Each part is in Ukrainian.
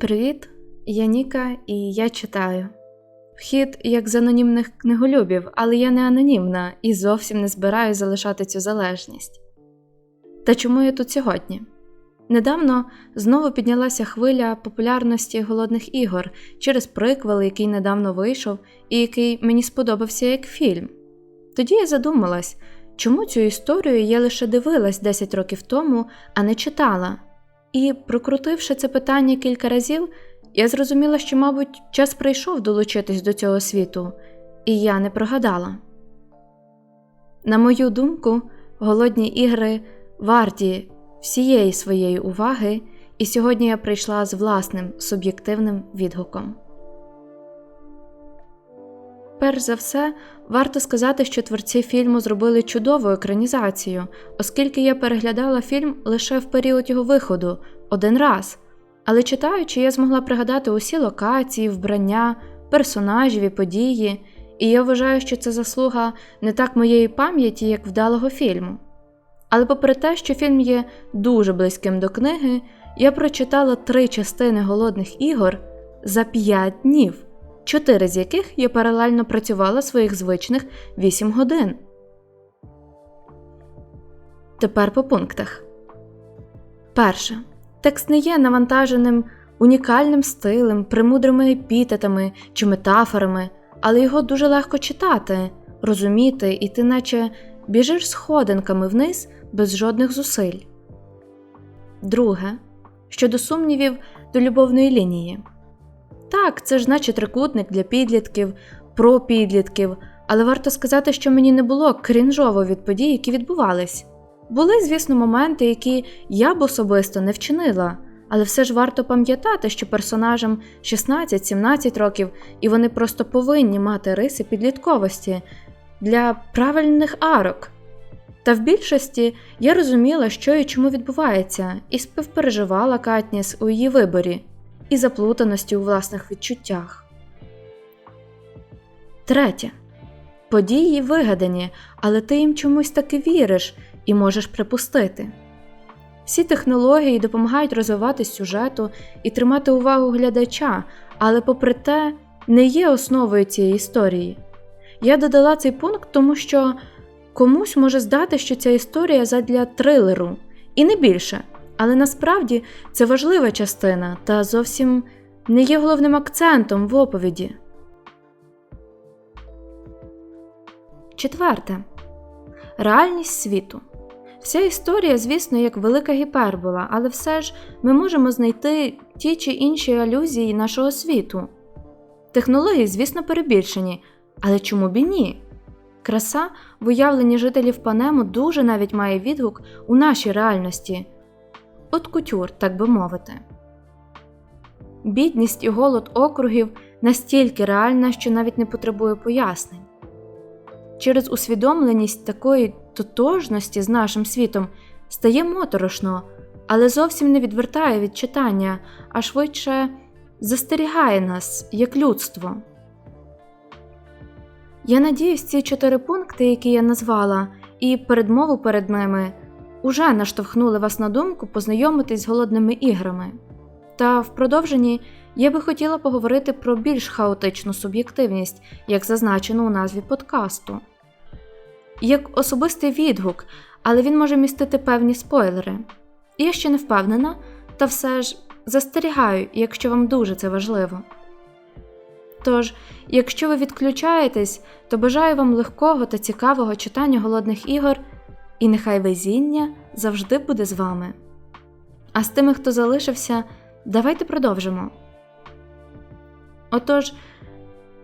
Привіт, я Ніка і я читаю. Вхід як з анонімних книголюбів, але я не анонімна і зовсім не збираюсь залишати цю залежність. Та чому я тут сьогодні? Недавно знову піднялася хвиля популярності голодних ігор через приквел, який недавно вийшов і який мені сподобався як фільм. Тоді я задумалась, чому цю історію я лише дивилась 10 років тому, а не читала. І, прокрутивши це питання кілька разів, я зрозуміла, що, мабуть, час прийшов долучитись до цього світу, і я не прогадала. На мою думку, голодні ігри варті всієї своєї уваги, і сьогодні я прийшла з власним суб'єктивним відгуком. Перш за все, варто сказати, що творці фільму зробили чудову екранізацію, оскільки я переглядала фільм лише в період його виходу один раз. Але читаючи, я змогла пригадати усі локації, вбрання, персонажів і події, і я вважаю, що це заслуга не так моєї пам'яті, як вдалого фільму. Але попри те, що фільм є дуже близьким до книги, я прочитала три частини голодних ігор за п'ять днів чотири з яких я паралельно працювала своїх звичних 8 годин. Тепер по пунктах. Перше. Текст не є навантаженим унікальним стилем, премудрими епітетами чи метафорами, але його дуже легко читати, розуміти, і ти наче біжиш сходинками вниз без жодних зусиль. Друге. Щодо сумнівів до любовної лінії. Так, це ж наче трикутник для підлітків, про підлітків, але варто сказати, що мені не було крінжово від подій, які відбувались. Були, звісно, моменти, які я б особисто не вчинила, але все ж варто пам'ятати, що персонажам 16-17 років і вони просто повинні мати риси підлітковості для правильних арок. Та в більшості я розуміла, що і чому відбувається, і співпереживала Катніс у її виборі і заплутаності у власних відчуттях. Третє. Події вигадані, але ти їм чомусь таки віриш і можеш припустити. Всі технології допомагають розвивати сюжету і тримати увагу глядача, але, попри те, не є основою цієї історії. Я додала цей пункт, тому що комусь може здати, що ця історія задля трилеру, і не більше. Але насправді це важлива частина та зовсім не є головним акцентом в оповіді. Четверте реальність світу. Вся історія, звісно, як велика гіпербола, але все ж ми можемо знайти ті чи інші алюзії нашого світу. Технології, звісно, перебільшені, але чому б і ні? Краса в уявленні жителів Панему дуже навіть має відгук у нашій реальності от кутюр, так би мовити. Бідність і голод округів настільки реальна, що навіть не потребує пояснень. Через усвідомленість такої тотожності з нашим світом стає моторошно, але зовсім не відвертає від читання, а швидше застерігає нас як людство. Я надіюсь, ці чотири пункти, які я назвала, і передмову перед ними уже наштовхнули вас на думку познайомитись з голодними іграми. Та в продовженні я би хотіла поговорити про більш хаотичну суб'єктивність, як зазначено у назві подкасту. Як особистий відгук, але він може містити певні спойлери. Я ще не впевнена, та все ж застерігаю, якщо вам дуже це важливо. Тож, якщо ви відключаєтесь, то бажаю вам легкого та цікавого читання голодних ігор і нехай везіння завжди буде з вами. А з тими, хто залишився, давайте продовжимо. Отож,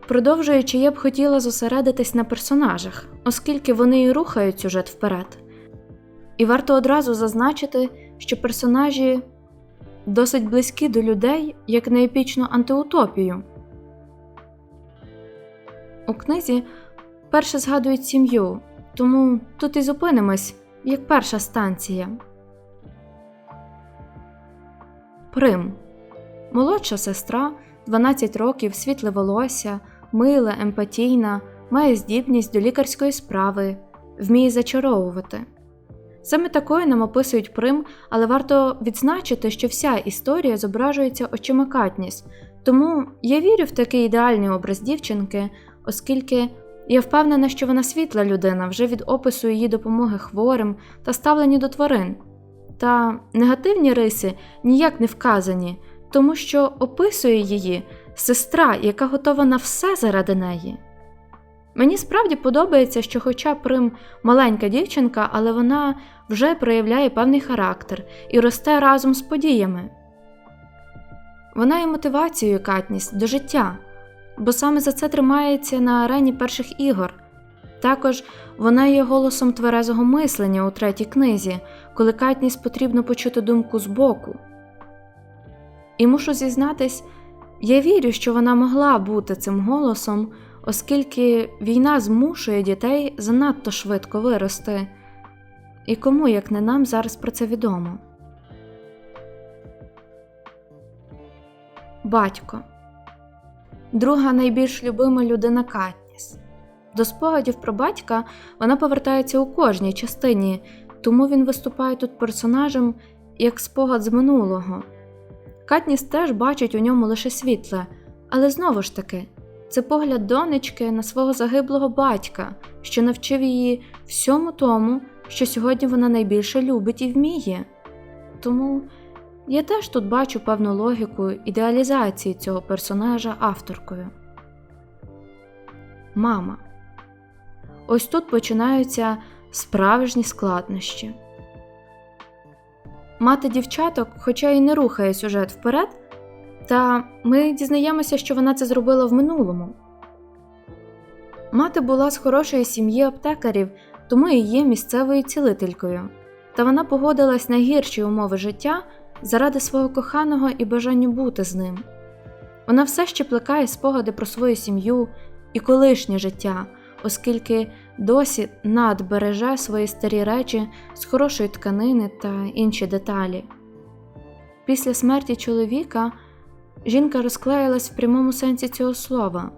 продовжуючи, я б хотіла зосередитись на персонажах, оскільки вони і рухають сюжет вперед. І варто одразу зазначити, що персонажі досить близькі до людей, як на епічну антиутопію. У книзі перше згадують сім'ю, тому тут і зупинимось, як перша станція. Прим. Молодша сестра, 12 років, світле волосся, мила, емпатійна, має здібність до лікарської справи, вміє зачаровувати. Саме такою нам описують Прим, але варто відзначити, що вся історія зображується очима Катніс, тому я вірю в такий ідеальний образ дівчинки, оскільки я впевнена, що вона світла людина вже від опису її допомоги хворим та ставлення до тварин. Та негативні риси ніяк не вказані, тому що описує її сестра, яка готова на все заради неї. Мені справді подобається, що, хоча Прим маленька дівчинка, але вона вже проявляє певний характер і росте разом з подіями. Вона є мотивацією Катніс до життя, бо саме за це тримається на арені перших ігор. Також вона є голосом тверезого мислення у третій книзі, коли Катніс потрібно почути думку збоку. І мушу зізнатись, я вірю, що вона могла бути цим голосом, оскільки війна змушує дітей занадто швидко вирости. І кому, як не нам, зараз про це відомо. Батько друга найбільш любима людина Катніс. До спогадів про батька вона повертається у кожній частині, тому він виступає тут персонажем як спогад з минулого. Катніс теж бачить у ньому лише світле, але знову ж таки, це погляд донечки на свого загиблого батька, що навчив її всьому тому, що сьогодні вона найбільше любить і вміє. Тому я теж тут бачу певну логіку ідеалізації цього персонажа авторкою. Мама. Ось тут починаються справжні складнощі. Мати дівчаток, хоча й не рухає сюжет вперед, та ми дізнаємося, що вона це зробила в минулому. Мати була з хорошої сім'ї аптекарів, тому і є місцевою цілителькою, та вона погодилась на гірші умови життя заради свого коханого і бажання бути з ним. Вона все ще плекає спогади про свою сім'ю і колишнє життя, оскільки досі надбереже свої старі речі з хорошої тканини та інші деталі. Після смерті чоловіка жінка розклеїлась в прямому сенсі цього слова.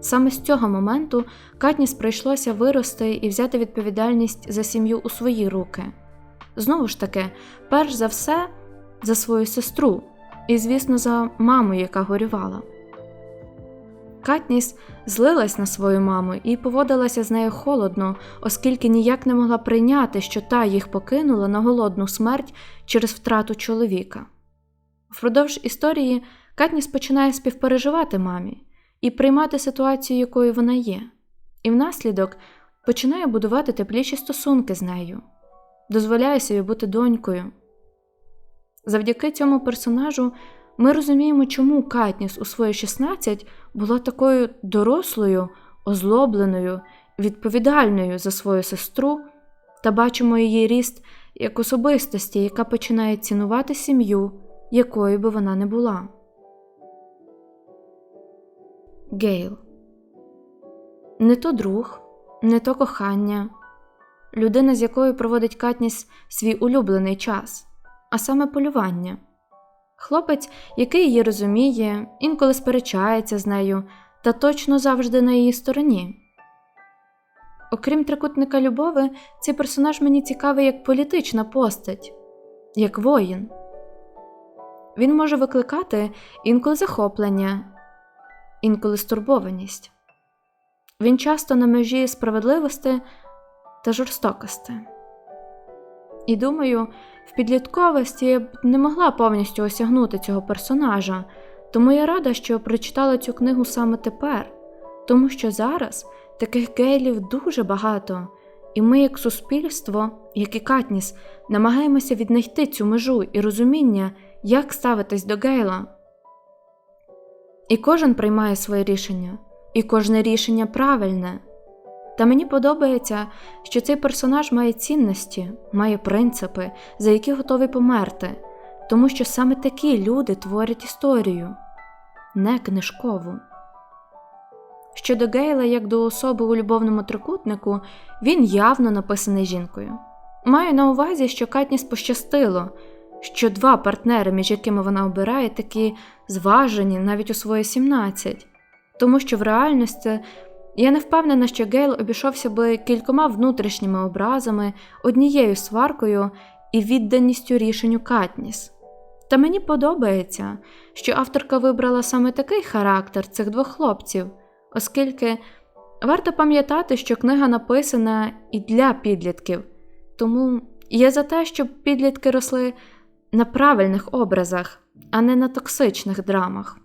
Саме з цього моменту Катніс прийшлося вирости і взяти відповідальність за сім'ю у свої руки. Знову ж таки, перш за все, за свою сестру і, звісно, за маму, яка горювала. Катніс злилась на свою маму і поводилася з нею холодно, оскільки ніяк не могла прийняти, що та їх покинула на голодну смерть через втрату чоловіка. Впродовж історії Катніс починає співпереживати мамі і приймати ситуацію, якою вона є, і внаслідок починає будувати тепліші стосунки з нею, дозволяє собі бути донькою. Завдяки цьому персонажу ми розуміємо, чому Катніс у свої 16 була такою дорослою, озлобленою, відповідальною за свою сестру та бачимо її ріст як особистості, яка починає цінувати сім'ю, якою би вона не була. Гейл. Не то друг, не то кохання, людина, з якою проводить Катніс свій улюблений час, а саме полювання. Хлопець, який її розуміє, інколи сперечається з нею та точно завжди на її стороні. Окрім трикутника любови, цей персонаж мені цікавий як політична постать, як воїн. Він може викликати інколи захоплення, інколи стурбованість. Він часто на межі справедливості та жорстокості. І думаю, в підлітковості я б не могла повністю осягнути цього персонажа, тому я рада, що прочитала цю книгу саме тепер, тому що зараз таких гейлів дуже багато, і ми, як суспільство, як і Катніс, намагаємося віднайти цю межу і розуміння, як ставитись до гейла. І кожен приймає своє рішення, і кожне рішення правильне. Та мені подобається, що цей персонаж має цінності, має принципи, за які готовий померти, тому що саме такі люди творять історію, не книжкову. Щодо Гейла, як до особи у любовному трикутнику, він явно написаний жінкою. Маю на увазі, що Катніс пощастило, що два партнери, між якими вона обирає, такі зважені навіть у свої 17, тому що в реальності Я не впевнена, що Гейл обійшовся би кількома внутрішніми образами, однією сваркою і відданістю рішенню Катніс. Та мені подобається, що авторка вибрала саме такий характер цих двох хлопців, оскільки варто пам'ятати, що книга написана і для підлітків, тому я за те, щоб підлітки росли на правильних образах, а не на токсичних драмах.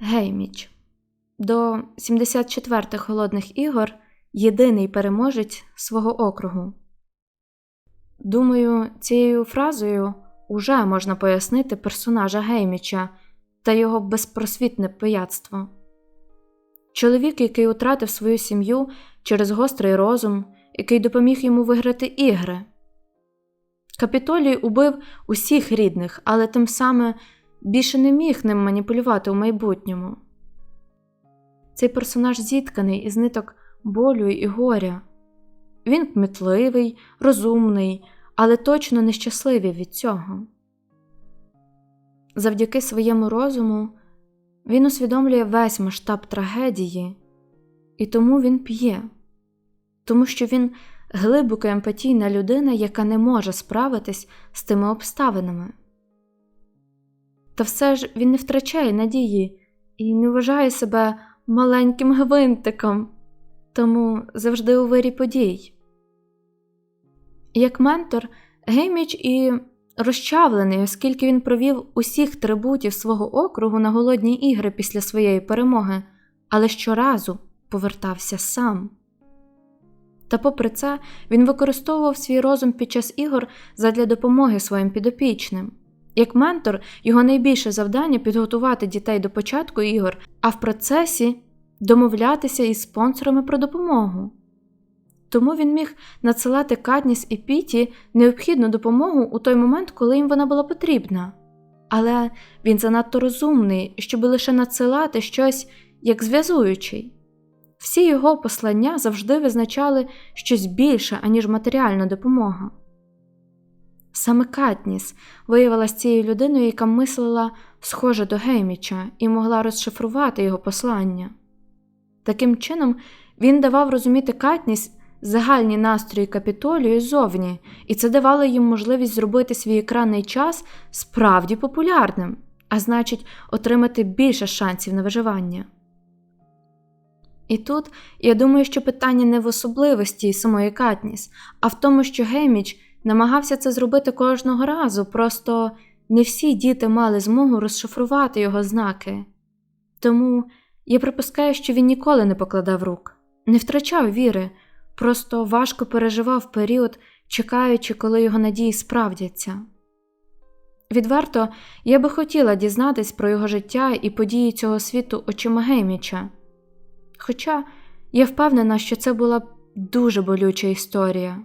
Гейміч до 74-х голодних ігор єдиний переможець свого округу. Думаю, цією фразою уже можна пояснити персонажа Гейміча та його безпросвітне пияцтво. Чоловік, який втратив свою сім'ю через гострий розум, який допоміг йому виграти ігри. Капітолій убив усіх рідних, але тим самим більше не міг ним маніпулювати у майбутньому. Цей персонаж зітканий із ниток болю і горя. Він кмітливий, розумний, але точно нещасливий від цього. Завдяки своєму розуму він усвідомлює весь масштаб трагедії, і тому він п'є, тому що він глибоко емпатійна людина, яка не може справитись з тими обставинами. Та все ж він не втрачає надії і не вважає себе маленьким гвинтиком, тому завжди у вирі подій. Як ментор, Гейміч і розчавлений, оскільки він провів усіх трибутів свого округу на голодні ігри після своєї перемоги, але щоразу повертався сам. Та, попри це, він використовував свій розум під час ігор задля допомоги своїм підопічним. Як ментор, його найбільше завдання підготувати дітей до початку ігор, а в процесі домовлятися із спонсорами про допомогу. Тому він міг надсилати Кадніс і Піті необхідну допомогу у той момент, коли їм вона була потрібна. Але він занадто розумний, щоб лише надсилати щось як зв'язуючий. Всі його послання завжди визначали щось більше, аніж матеріальна допомога. Саме Катніс виявилася цією людиною, яка мислила схоже до Гейміча і могла розшифрувати його послання. Таким чином, він давав розуміти Катніс загальні настрої капітолію зовні, і це давало їм можливість зробити свій екранний час справді популярним, а значить, отримати більше шансів на виживання. І тут я думаю, що питання не в особливості самої Катніс, а в тому, що Гейміч намагався це зробити кожного разу, просто не всі діти мали змогу розшифрувати його знаки. Тому я припускаю, що він ніколи не покладав рук, не втрачав віри, просто важко переживав період, чекаючи, коли його надії справдяться. Відверто, я би хотіла дізнатись про його життя і події цього світу очима Гейміча. Хоча я впевнена, що це була дуже болюча історія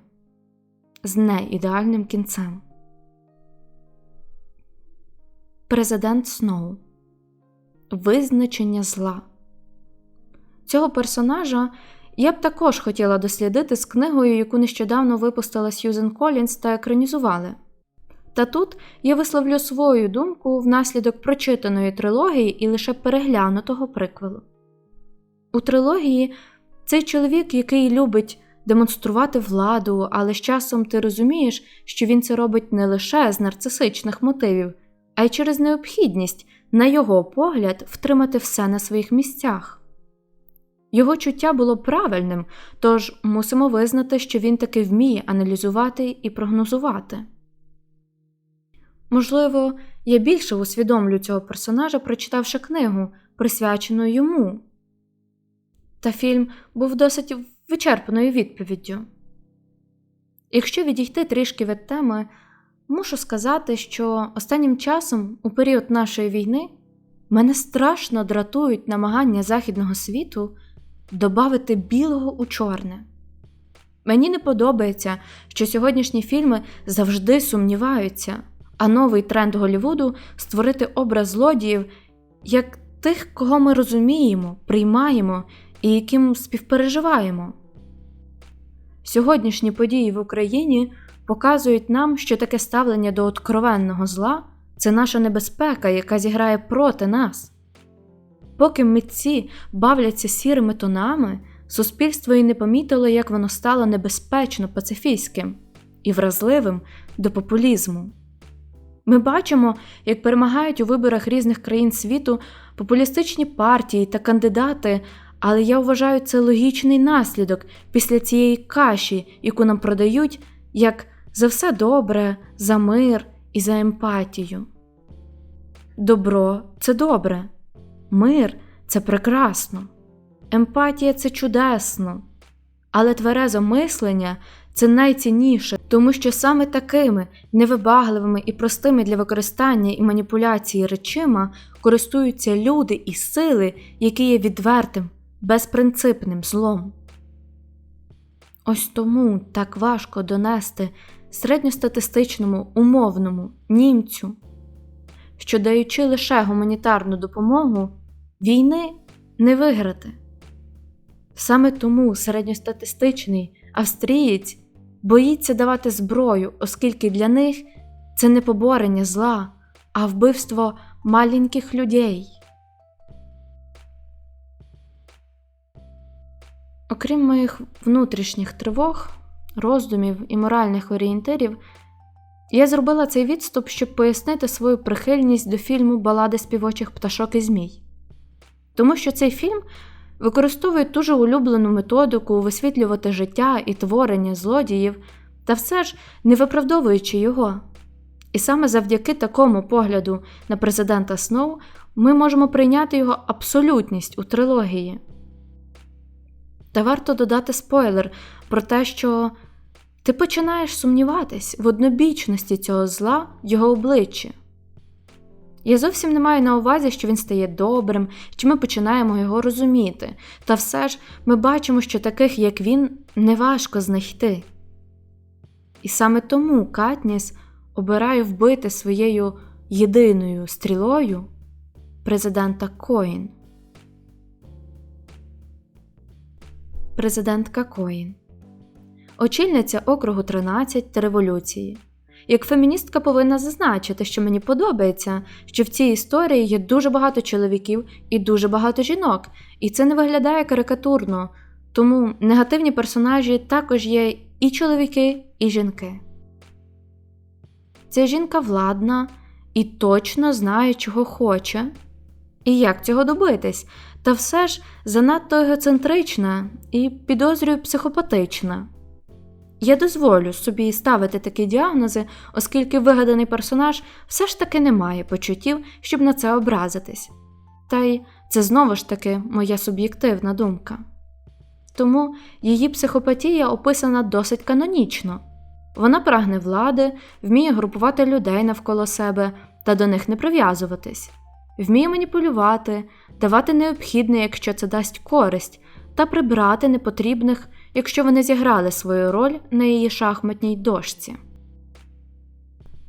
з неідеальним кінцем. Президент Сноу Визначення зла. Цього персонажа я б також хотіла дослідити з книгою, яку нещодавно випустила Сьюзен Колінс та екранізували. Та тут я висловлю свою думку внаслідок прочитаної трилогії і лише переглянутого приквелу. У трилогії цей чоловік, який любить демонструвати владу, але з часом ти розумієш, що він це робить не лише з нарцисичних мотивів, а й через необхідність, на його погляд, втримати все на своїх місцях. Його чуття було правильним, тож мусимо визнати, що він таки вміє аналізувати і прогнозувати. Можливо, я більше усвідомлю цього персонажа, прочитавши книгу, присвячену йому. Та фільм був досить вичерпаною відповіддю. Якщо відійти трішки від теми, мушу сказати, що останнім часом, у період нашої війни, мене страшно дратують намагання Західного світу добавити білого у чорне. Мені не подобається, що сьогоднішні фільми завжди сумніваються, а новий тренд Голлівуду створити образ злодіїв як тих, кого ми розуміємо, приймаємо і яким співпереживаємо. Сьогоднішні події в Україні показують нам, що таке ставлення до откровенного зла це наша небезпека, яка зіграє проти нас. поки митці бавляться сірими тонами, суспільство і не помітило, як воно стало небезпечно пацифістським і вразливим до популізму. Ми бачимо, як перемагають у виборах різних країн світу популістичні партії та кандидати, але я вважаю це логічний наслідок після цієї каші, яку нам продають, як за все добре, за мир і за емпатію. Добро це добре, мир це прекрасно, емпатія це чудесно, але тверезо мислення це найцінніше, тому що саме такими невибагливими і простими для використання і маніпуляції речима користуються люди і сили, які є відвертим, безпринципним злом. Ось тому так важко донести середньостатистичному умовному німцю, що даючи лише гуманітарну допомогу, війни не виграти. Саме тому середньостатистичний австрієць боїться давати зброю, оскільки для них це не поборення зла, а вбивство маленьких людей. Окрім моїх внутрішніх тривог, роздумів і моральних орієнтирів, я зробила цей відступ, щоб пояснити свою прихильність до фільму Балади співочих пташок і змій. Тому що цей фільм використовує дуже улюблену методику висвітлювати життя і творення злодіїв, та все ж не виправдовуючи його. І саме завдяки такому погляду на президента Сноу ми можемо прийняти його абсолютність у трилогії. Та варто додати спойлер про те, що ти починаєш сумніватись в однобічності цього зла в його обличчі. Я зовсім не маю на увазі, що він стає добрим, чи ми починаємо його розуміти, та все ж ми бачимо, що таких, як він, неважко знайти. І саме тому Катніс обирає вбити своєю єдиною стрілою президента Коїн. Президентка Коїн, очільниця округу 13 та революції. Як феміністка повинна зазначити, що мені подобається, що в цій історії є дуже багато чоловіків і дуже багато жінок, і це не виглядає карикатурно, тому негативні персонажі також є і чоловіки, і жінки. Ця жінка владна і точно знає, чого хоче, і як цього добитись, та все ж занадто егоцентрична і підозрюю психопатична. Я дозволю собі ставити такі діагнози, оскільки вигаданий персонаж все ж таки не має почуттів, щоб на це образитись. Та й це знову ж таки моя суб'єктивна думка. Тому її психопатія описана досить канонічно вона прагне влади, вміє групувати людей навколо себе та до них не прив'язуватись, вміє маніпулювати, давати необхідне, якщо це дасть користь, та прибрати непотрібних якщо вони зіграли свою роль на її шахматній дошці.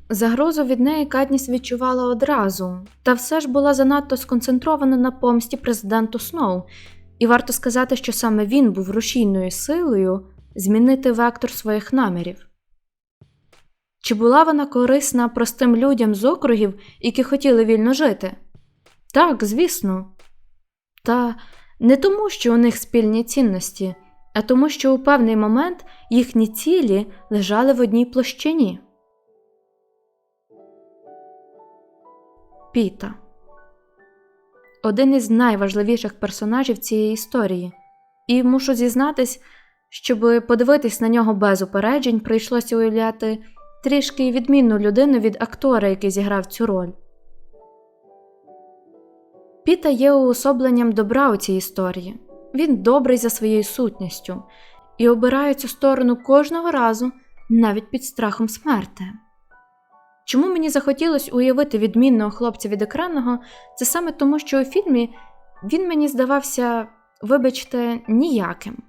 Загрозу від неї Катніс відчувала одразу, та все ж була занадто сконцентрована на помсті президенту Сноу, і варто сказати, що саме він був рушійною силою змінити вектор своїх намірів. Чи була вона корисна простим людям з округів, які хотіли вільно жити? Так, звісно. Та не тому, що у них спільні цінності, а тому, що у певний момент їхні цілі лежали в одній площині. Піта один із найважливіших персонажів цієї історії, і мушу зізнатись, щоб подивитись на нього без упереджень, прийшлося уявляти трішки відмінну людину від актора, який зіграв цю роль. Піта є уособленням добра у цій історії. Він добрий за своєю сутністю і обирає цю сторону кожного разу, навіть під страхом смерти. Чому мені захотілося уявити відмінного хлопця від екранного, це саме тому, що у фільмі він мені здавався, вибачте, ніяким.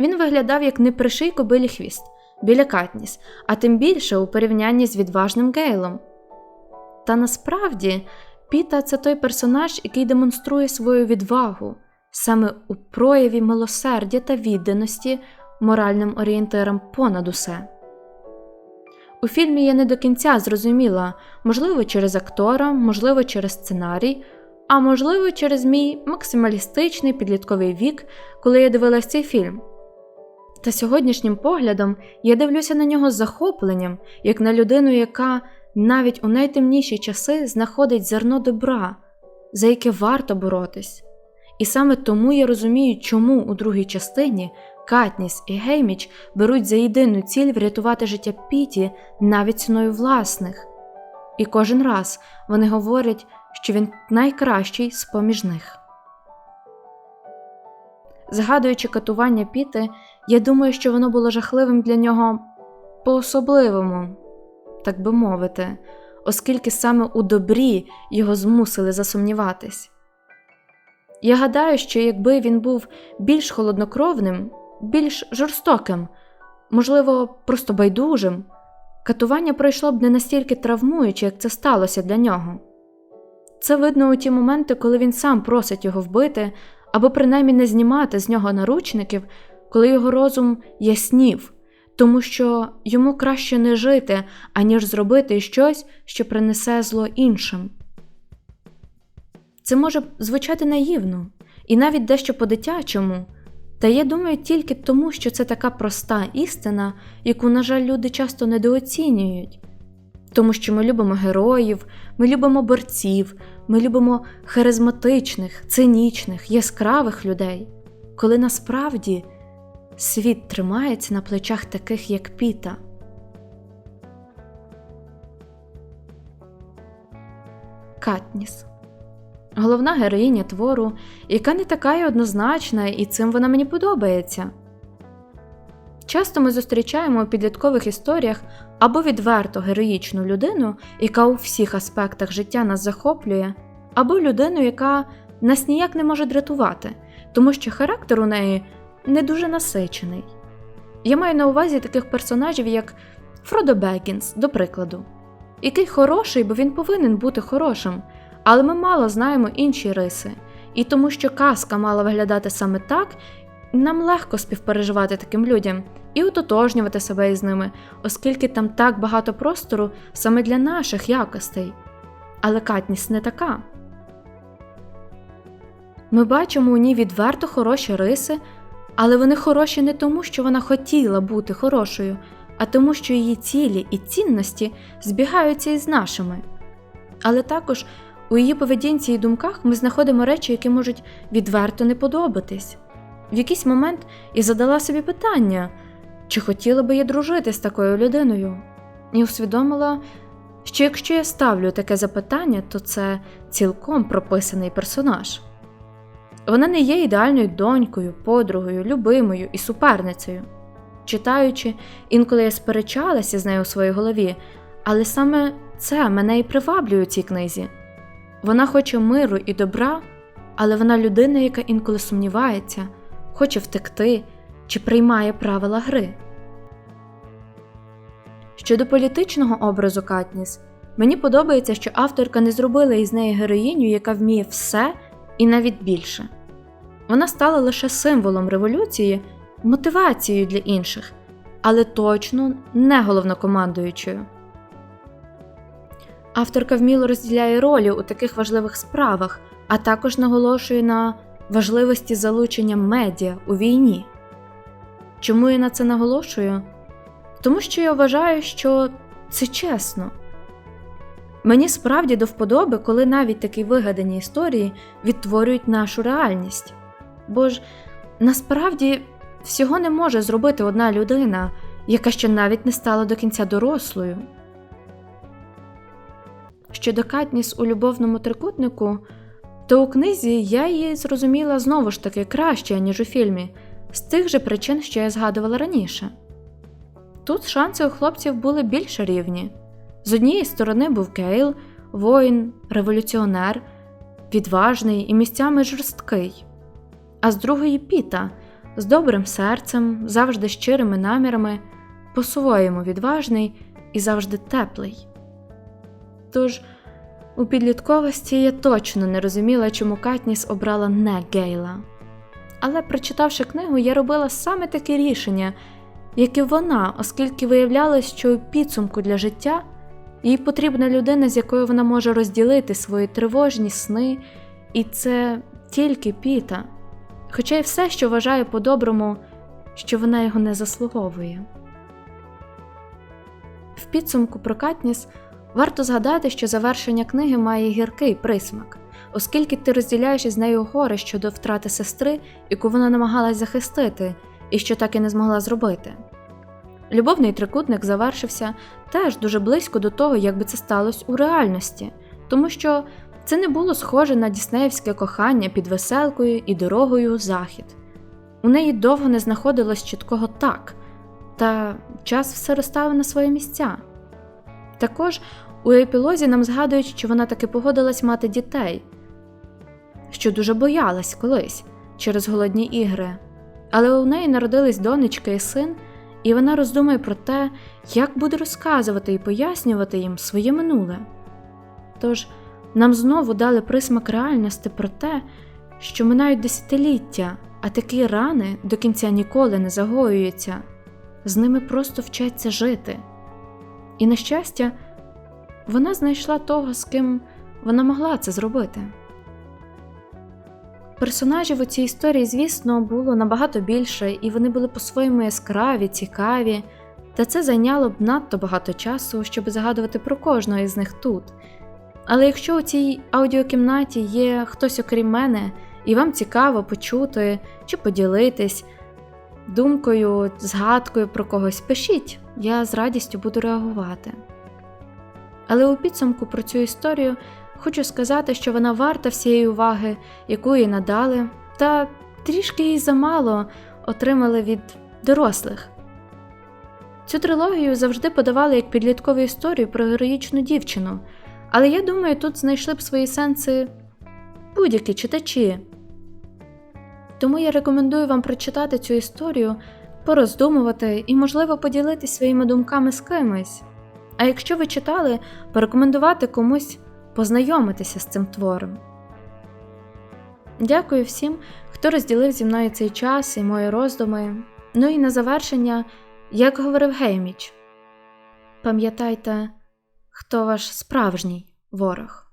Він виглядав як неприший кобилі хвіст біля Катніс, а тим більше у порівнянні з відважним Гейлом. Та насправді Піта це той персонаж, який демонструє свою відвагу саме у прояві милосердя та відданості моральним орієнтирам понад усе. У фільмі я не до кінця зрозуміла, можливо, через актора, можливо, через сценарій, а можливо, через мій максималістичний підлітковий вік, коли я дивилась цей фільм. Та сьогоднішнім поглядом я дивлюся на нього з захопленням, як на людину, яка навіть у найтемніші часи знаходить зерно добра, за яке варто боротись. І саме тому я розумію, чому у другій частині Катніс і Гейміч беруть за єдину ціль врятувати життя Піті навіть ціною власних. І кожен раз вони говорять, що він найкращий з поміж них. Згадуючи катування Піти, я думаю, що воно було жахливим для нього по-особливому, так би мовити, оскільки саме у добрі його змусили засумніватись. Я гадаю, що якби він був більш холоднокровним, більш жорстоким, можливо, просто байдужим, катування пройшло б не настільки травмуюче, як це сталося для нього. Це видно у ті моменти, коли він сам просить його вбити або принаймні не знімати з нього наручників, коли його розум яснів, тому що йому краще не жити, аніж зробити щось, що принесе зло іншим. Це може звучати наївно і навіть дещо по-дитячому, та я думаю тільки тому, що це така проста істина, яку, на жаль, люди часто недооцінюють. Тому що ми любимо героїв, ми любимо борців, ми любимо харизматичних, цинічних, яскравих людей, коли насправді світ тримається на плечах таких, як Піта. Катніс головна героїня твору, яка не така й однозначна, і цим вона мені подобається. Часто ми зустрічаємо у підліткових історіях або відверто героїчну людину, яка у всіх аспектах життя нас захоплює, або людину, яка нас ніяк не може дратувати, тому що характер у неї не дуже насичений. Я маю на увазі таких персонажів, як Фродо Бекінс, до прикладу, який хороший, бо він повинен бути хорошим, але ми мало знаємо інші риси, і тому що казка мала виглядати саме так, нам легко співпереживати таким людям і утотожнювати себе із ними, оскільки там так багато простору саме для наших якостей. Але Катніс не така. Ми бачимо у ній відверто хороші риси, але вони хороші не тому, що вона хотіла бути хорошою, а тому, що її цілі і цінності збігаються із нашими. Але також у її поведінці і думках ми знаходимо речі, які можуть відверто не подобатись. В якийсь момент я задала собі питання, чи хотіла би я дружити з такою людиною, і усвідомила, що якщо я ставлю таке запитання, то це цілком прописаний персонаж. Вона не є ідеальною донькою, подругою, любимою і суперницею. Читаючи, інколи я сперечалася з нею у своїй голові, але саме це мене і приваблює у цій книзі. Вона хоче миру і добра, але вона людина, яка інколи сумнівається, хоче втекти чи приймає правила гри. Щодо політичного образу Катніс, мені подобається, що авторка не зробила із неї героїню, яка вміє все і навіть більше. Вона стала лише символом революції, мотивацією для інших, але точно не головнокомандуючою. Авторка вміло розділяє ролі у таких важливих справах, а також наголошує на важливості залучення медіа у війні. Чому я на це наголошую? Тому що я вважаю, що це чесно. Мені справді до вподоби, коли навіть такі вигадані історії відтворюють нашу реальність. Бо ж насправді всього не може зробити одна людина, яка ще навіть не стала до кінця дорослою. Щодо Катніс у любовному трикутнику, то у книзі я її зрозуміла знову ж таки краще, ніж у фільмі, з тих же причин, що я згадувала раніше. Тут шанси у хлопців були більш рівні. З однієї сторони був Кейл, воїн, революціонер, відважний і місцями жорсткий, а з другої Піта з добрим серцем, завжди щирими намірами, по-своєму відважний і завжди теплий. Тож у підлітковості я точно не розуміла, чому Катніс обрала не Гейла. Але, прочитавши книгу, я робила саме таке рішення, як і вона, оскільки виявлялось, що у підсумку для життя їй потрібна людина, з якою вона може розділити свої тривожні сни І це тільки Піта, хоча й все, що вважає по-доброму, що вона його не заслуговує. В підсумку про Катніс варто згадати, що завершення книги має гіркий присмак, оскільки ти розділяєш із нею горе щодо втрати сестри, яку вона намагалась захистити, і що так і не змогла зробити. Любовний трикутник завершився теж дуже близько до того, як би це сталося у реальності, тому що це не було схоже на діснеївське кохання під веселкою і дорогою у захід. У неї довго не знаходилось чіткого так, та час все розставив на свої місця. Також у епілозі нам згадують, що вона таки погодилась мати дітей, що дуже боялась колись через голодні ігри, але у неї народились донечка і син, і вона роздумує про те, як буде розказувати і пояснювати їм своє минуле. Тож нам знову дали присмак реальності про те, що минають десятиліття, а такі рани до кінця ніколи не загоюються, з ними просто вчаться жити. І, на щастя, вона знайшла того, з ким вона могла це зробити. Персонажів у цій історії, звісно, було набагато більше, і вони були по-своєму яскраві, цікаві, та це зайняло б надто багато часу, щоб загадувати про кожного із них тут. Але якщо у цій аудіокімнаті є хтось окрім мене, і вам цікаво почути чи поділитись думкою, згадкою про когось, пишіть, я з радістю буду реагувати. Але у підсумку про цю історію хочу сказати, що вона варта всієї уваги, яку їй надали, та трішки їй замало отримали від дорослих. Цю трилогію завжди подавали як підліткову історію про героїчну дівчину, але я думаю, тут знайшли б свої сенси будь-які читачі. Тому я рекомендую вам прочитати цю історію, пороздумувати і, можливо, поділитися своїми думками з кимось. А якщо ви читали, порекомендувати комусь познайомитися з цим твором. Дякую всім, хто розділив зі мною цей час і мої роздуми. Ну і на завершення, як говорив Гейміч, пам'ятайте, хто ваш справжній ворог.